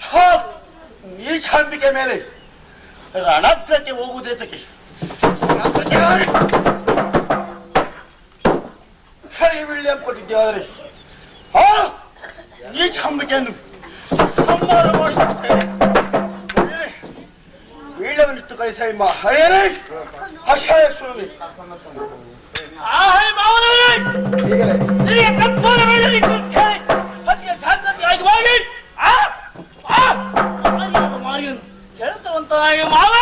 ಹಾ, ಈ ಚಾಂಬಿಕೆ ಮೇಲೆ. ರಣಪ್ರತಿ ಹೋಗುವುದೇತಕ್ಕೆ. ಕೈ ಬೀಳ್ಯಂಪಟ್ಟಿದ್ದಾದರೆ ಆ ಈ ಚಾಂಬಿಕೆಯನ್ನು ಸಂಹಾರ ಮಾಡುತ್ತೇನೆ ವೀಳ್ಯವನ್ನಿತ್ತು ಕಳಿಸಮ್ಮ ಹರೇರೇ ಅಶಾಯ ಸ್ವಾಮಿ. ಮಾವ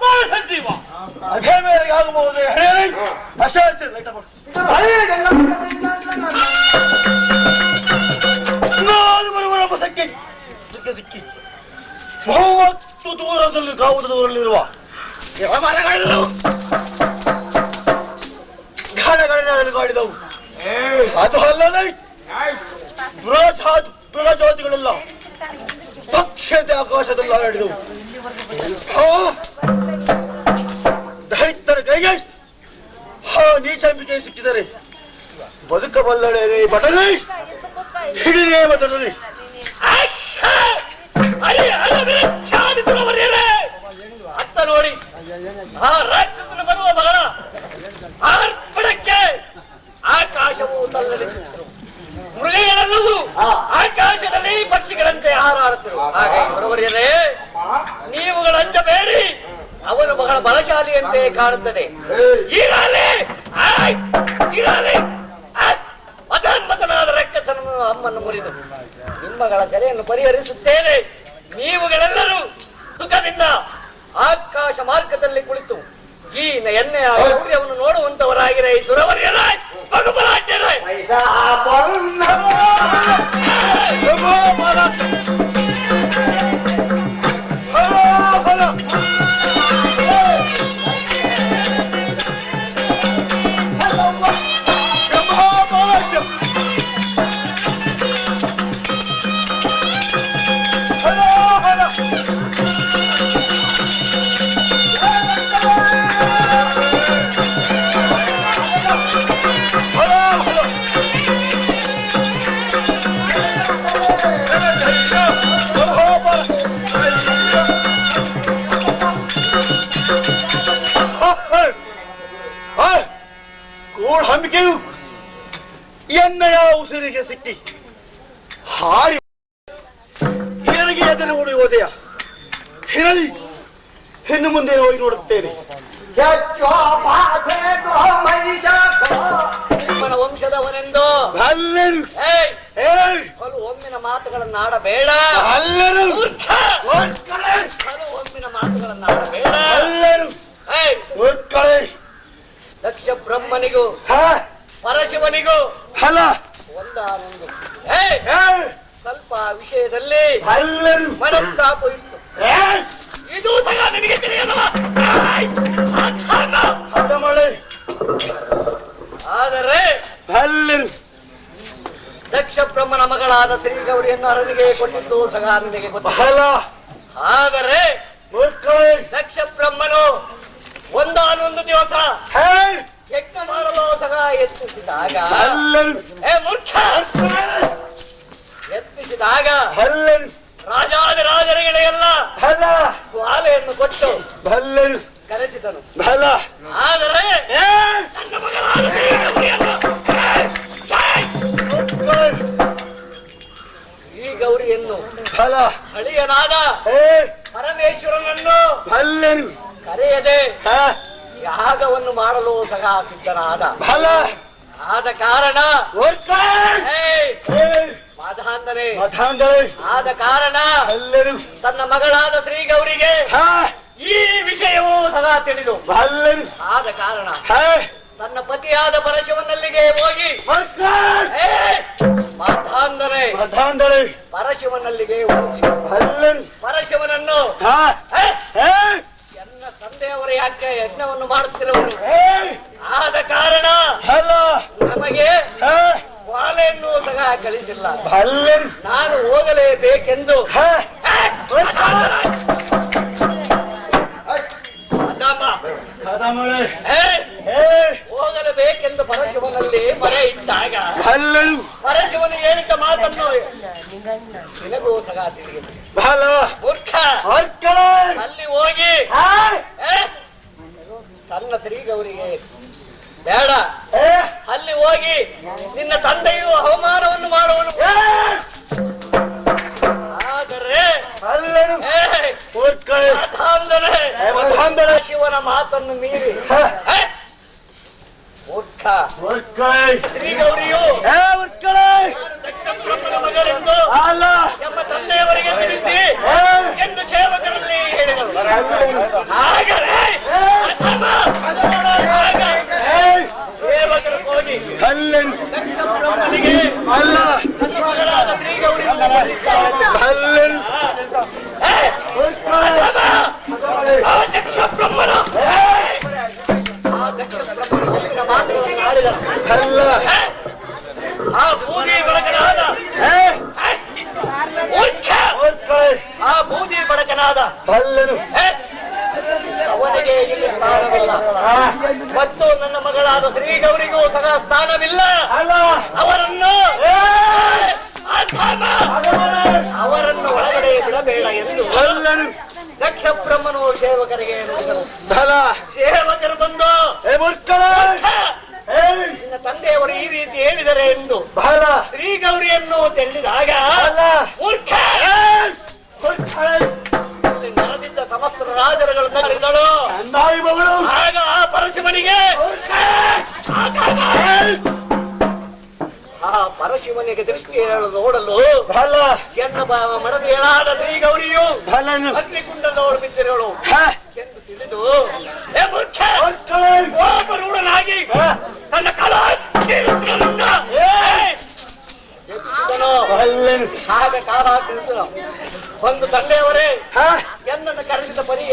ಮಾವ ಸಂಜೀವ ಅದೇ ಮೇಲೆ ಆಗಬಹುದೇ ಬೃಹಜೋತಿಗಳೆಲ್ಲ ಪಕ್ಷದ ಆಕಾಶದಲ್ಲಿ ಹಾರಾಡಿದವು ದೈತರ ದೈತ್ಯರ ಕೈಗೆ ಹಾ ನೀಚಂಬಿಕೆ ಸಿಕ್ಕಿದರೆ ಬದುಕಬಲ್ಲಡೆ ಬಟನೆ ಹಿಡಿದೇ ಬಟನೆ ಅತ್ತ ನೋಡಿ ಆ ರಾಕ್ಷಸನ ಬರುವ ಮಗನ ಆರ್ಪಣಕ್ಕೆ ಆಕಾಶವು ತಲ್ಲಣಿಸಿತು ಮೃಗಗಳೆಲ್ಲವೂ ಆಕಾಶ ಬರುವರಿಯರೇ ನೀವುಗಳು ಅಂಜಬೇಡಿ ಅವನು ಬಹಳ ಬಲಶಾಲಿಯಂತೆ ಕಾಣುತ್ತದೆ. ಇರಲಿ ಇರಲಿ ರಕ್ಕಸನನ್ನು ಅಮ್ಮನ್ನು ಮುರಿದು ನಿಮ್ಮಗಳ ಸೆರೆಯನ್ನು ಪರಿಹರಿಸುತ್ತೇನೆ. ನೀವುಗಳೆಲ್ಲರೂ ಸುಖದಿಂದ ಆಕಾಶ ಮಾರ್ಗದಲ್ಲಿ ಕುಳಿತು ಈ ಎಣ್ಣೆಯ ಸೂರ್ಯವನ್ನು ನೋಡುವಂತವರಾಗಿರೇ ಸುರವರ್ಯರಾಯ್ ಸುರವರಿಯರ ಭಗವರಾಜ್ಯರೇ ಎನ್ನಯ ಎಣ್ಣೆಯ ಉಸಿರಿಗೆ ಸಿಕ್ಕಿ. ಹಾರಿ ನನಗೆ ಎದುರು ಉಳಿಯುವುದೆಯ ಹಿರಳಿ. ಹೆಣ್ಣು ಮುಂದೆ ಹೋಗಿ ನೋಡುತ್ತೇನೆ. ನಿಮ್ಮನ ವಂಶದವನೆಂದು. ಒಮ್ಮಿನ ಮಾತುಗಳನ್ನು ಆಡಬೇಡ. ಅಲ್ಲರು. ಒಮ್ಮಿನ ಮಾತುಗಳನ್ನು ಆಡಬೇಡ. ಅಲ್ಲರು. ದಕ್ಷ ಬ್ರಹ್ಮನಿಗೂ ಪರಶಿವನಿಗೂ ಹಲ? ಒಂದಾನೊಂದು ಸ್ವಲ್ಪ ವಿಷಯದಲ್ಲಿ ಮನಸ್ತಾಪ ಇತ್ತು. ಇದು ಸಹ ನಿನಗೆ ಆದರೆ ದಕ್ಷ ಬ್ರಹ್ಮನ ಮಗಳಾದ ಶ್ರೀ ಗೌರಿಯನ್ನು ಅರನಿಗೆ ಕೊಟ್ಟಿದ್ದು ಸಹ ನಿನಗೆ ಗೊತ್ತು. ಹಲ. ಆದರೆ ದಕ್ಷ ಬ್ರಹ್ಮನು ಒಂದಾನೊಂದು ದಿವಸ. ಯಜ್ಞ ಮಾಡಲು ಸಹ ಯತ್ನಿಸಿದಾಗ ಮೂರ್ಖ! ಯತ್ನಿಸಿದಾಗ ರಾಜಾದಿ ರಾಜರುಗಳಿಗೆಲ್ಲ ಜ್ವಾಲೆಯನ್ನು ಕೊಟ್ಟು ಕರೆಸಿದನು. ಆದರೆ ಈ ಗೌರಿಯನ್ನು ಹಲ ಹಳಿಯನಾದ ಪರಮೇಶ್ವರನನ್ನು ಕರೆಯದೆ ಯಾಗವನ್ನು ಮಾಡಲು ಸಹ ಸಿದ್ಧನಾದ. ಬಲ ಆದ ಕಾರಣ. ಮಾಧಾಂತನೇ ಆದ ಕಾರಣ. ಎಲ್ಲರೂ. ತನ್ನ ಮಗಳಾದ ಶ್ರೀಗೌರಿಗೆ ಈ ವಿಷಯವೂ ಸಹ ತಿಳಿದು. ಆದ ಕಾರಣ. ಹಾ? ತನ್ನ ಪತಿಯಾದ ಪರಶಿವನಲ್ಲಿಗೆ ಹೋಗಿ. ಮಠಾಂದರೆ ಪರಶಿವನಲ್ಲಿಗೆ ಹೋಗಿ. ಪರಶಿವನನ್ನು ಹಾ ಏಯ್! ಏಯ್ ಎನ್ನ ತಂದೆಯವರು ಯಾಕೆ ಯಜ್ಞವನ್ನು ಮಾಡುತ್ತಿರುವರು ಆದ ಕಾರಣ ನಮಗೆ ಹಾ! ವಾಲೆಯನ್ನು ಸಹ ಕಳಿಸಿಲ್ಲ ನಾನು ಹೋಗಲೇಬೇಕೆಂದು ಹೋಗಲೇಬೇಕೆಂದು ಪರಶಿವನಲ್ಲಿ ಮರೆ ಇಟ್ಟಾಗ ಹಲ್ಲು ಪರಶಿವನು ಹೇಳಿದ ಮಾತನ್ನು ನಿನಗೂ ಸಹ ತಿಳಿಯಿತು ಅಲ್ಲಿ ಹೋಗಿ? ತನ್ನ ಶ್ರೀಗೌರಿಗೆ ಬೇಡ ಅಲ್ಲಿ ಹೋಗಿ ನಿನ್ನ ತಂದೆಯು ಅವಮಾನವನ್ನು ಮಾಡುವನು. ಆದರೆ. ಶಿವನ ಮಾತನ್ನು ಮೀರಿ ಏ? ಮೂರ್ಖ ಮಗನೆಂದು ಎಂಬ ತಂದೆಯವರಿಗೆ ತಿಳಿಸಿ ಎಂದು ಸೇವಕರಲ್ಲಿ ಹೇಳಿದರು. ಆಗಲೇ ಸೇವಕರು ಹೋಗಿ ಅಲ್ಲ. ಮತ್ತು ನನ್ನ ಮಗಳಾದ ಶ್ರೀ ಗೌರಿಗೂ ಸಹ ಸ್ಥಾನವಿಲ್ಲ. ಅಲ್ಲ. ಅವರನ್ನು ಅವರನ್ನು ಒಳಗಡೆ ಬಿಡಬೇಡ ಎಂದು ದಕ್ಷ ಬ್ರಹ್ಮನು ಸೇವಕರಿಗೆ ಸೇವಕರು ಬಂದು ಏ ಹೊರ್ಕಳೆ "ಹ, ಏ! ನಿನ್ನ ತಂದೆಯವರು ಈ ರೀತಿ ಹೇಳಿದರೆ ಎಂದು ಬಲ ಶ್ರೀಗೌರಿಯನ್ನು ಗೌರಿಯನ್ನು ಅಲ್ಲ. ಮೂರ್ಖ! ನಡೆದಿದ್ದ ಸಮಸ್ತ ರಾಜರುಗಳು ಮಗಳು. ಆಗ ಆ ಪರಶಿವನಿಗೆ ಆ ಪರಶಿವನಿಗೆ ದೃಷ್ಟಿ ನೋಡಲು ಬಲ ಎನ್ನ ಭಾವ ಹೇಳಾದ ಶ್ರೀಗೌರಿಯು ಬಲನು ಅಗ್ನಿಕುಂಡದವರು ಬಿದ್ದಿರೋಳು ಎಂದು ತಿಳಿದು ಮೂರ್ಖ ಹೊರ್ಕಳೆ ಕೋಪರೂಢನಾಗಿ ತನ್ನ ಕಲ ಆಗ ಕಾಲ ಒಂದು ತಂದೆಯವರೇ ಎನ್ನನ್ನು ಕರೆದಿದ್ದ ಪರಿ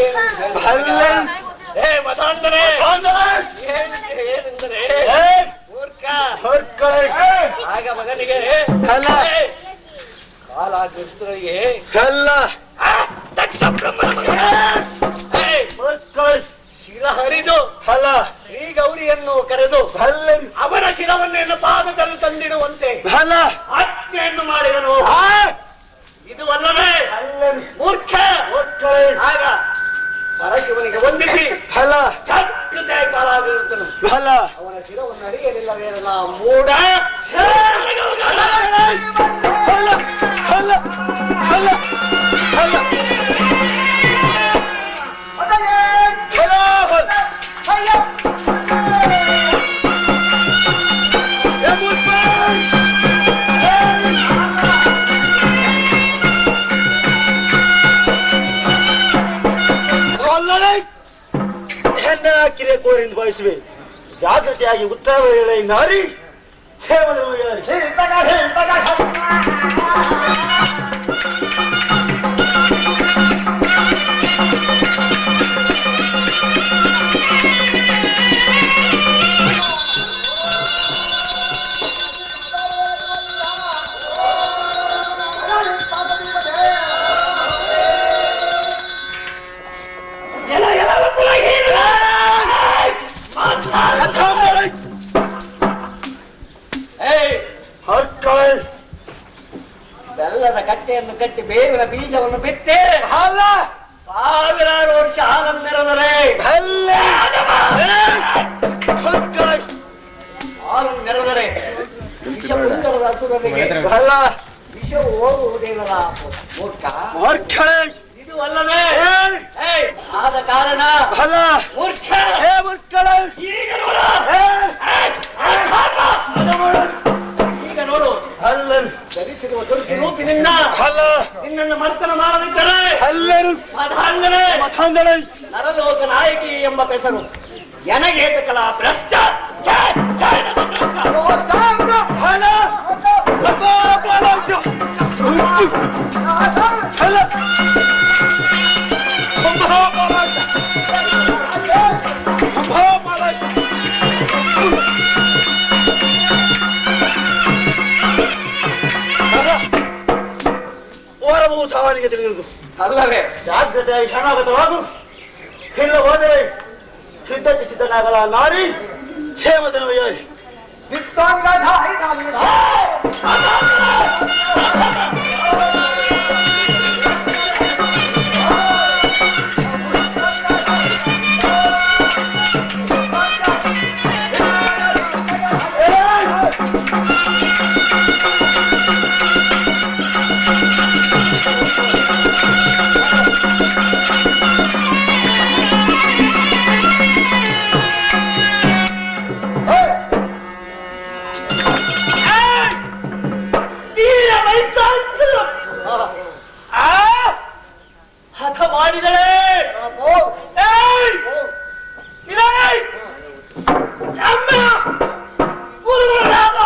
ಏ ಮತಾಂತರೇ ಏನಿದೆ ಏನೆಂದರೆ ಮೂರ್ಖ. ಆಗ ಮಗನಿಗೆ ಕಾಲ ಹಾಕಿರ್ತನಿಗೆ ಅಲ್ಲ. ದಕ್ಷ ಶಿರ ಹರಿದು ಹಲ ಶ್ರೀ ಗೌರಿಯನ್ನು ಕರೆದು ಅವರ ಶಿರವನ್ನು ಪಾದದಲ್ಲಿ ತಂದಿಡುವಂತೆ. ಅಲ್ಲ. ಆಜ್ಞೆಯನ್ನು ಮಾಡಿದನು. ಹಾ ಇದು ಅಲ್ಲವೇ? ಮೂರ್ಖ. ಆಗ ಪರಶಿವನಿಗೆ ವಂದಿಸಿ ಅಲ್ಲ ಚಕ್ಕು ಕಾಲಾಗಿರುತ್ತನು. ಅಲ್ಲ ಅವನ ಶಿರವನ್ನು ಅರಿಯಲಿಲ್ಲವೇನಲ್ಲ ಮೂಢ ಕಿರೆ ಕೋರಿಂದ ಬಯಸುವೆ ಜಾಗೃತಿಯಾಗಿ ಉತ್ತರ ಹೇಳಿ ನಾರಿ ಸೇವನೆ ಕಟ್ಟೆಯನ್ನು ಕಟ್ಟಿ ಬೇವಿನ ಬೀಜವನ್ನು ಬಿತ್ತೆ ಸಾವಿರಾರು ವರ್ಷ ಹಾಲನ್ನು ನೆರೆದರೆ. ಹಾಲನ್ನು ನೆರೆದರೆ. ವಿಷ ಮುಂದರದ ಹಸುರನಿಗೆ ಅಲ್ಲ! ವಿಷ ಹೋಗುವುದೇನಲ್ಲ ಮೂರ್ಖ. ಹೊರ್ಕಳೆ ಇದು ಅಲ್ಲವೇ? ಏ! ಆದ ಕಾರಣ ಮೂರ್ಖ. ಏ ಹೊರ್ಕಳೆ ಈಗ ನೋಡು. ಅಲ್ಲನು ಧರಿಸಿರುವ ರೂಪಿನಿಂದ ಅಲ್ಲ. ನಿನ್ನನ್ನು ಮರ್ತನ ಮಾಡದಿದ್ದರೆ. ಅಲ್ಲರು. ಅದಾಂಗನೆ ಮತ್ತೊಂದಳೆ ನರಲೋಕ ನಾಯಕಿ ಎಂಬ ಹೆಸರು. ಎನಗೇತಕಲ ಭ್ರಷ್ಟ. Oh. ಸಾವನಿಗೆ ತಿಳಿಯುವುದು ಅಲ್ಲವೇ ಜಾಗ್ರತೆಯಾಗಿ ಶರಣಾಗತವಾಗು ಇಲ್ಲ ಹೋದರೆ ಯುದ್ಧಕ್ಕೆ ಸಿದ್ಧನಾಗಲ್ಲ ನಾರಿ ಕ್ಷೇಮದನು ಯಾರಿ ನಿತ್ಯಾಂಗಧಾರಿ ತೀರ ವೈತಾಂತರು. ಆ ಹಠ ಮಾಡಿದಳೆ ಏಯ್! ಇರೈ! ಅಮ್ಮ ಆಯ್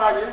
ராஜன்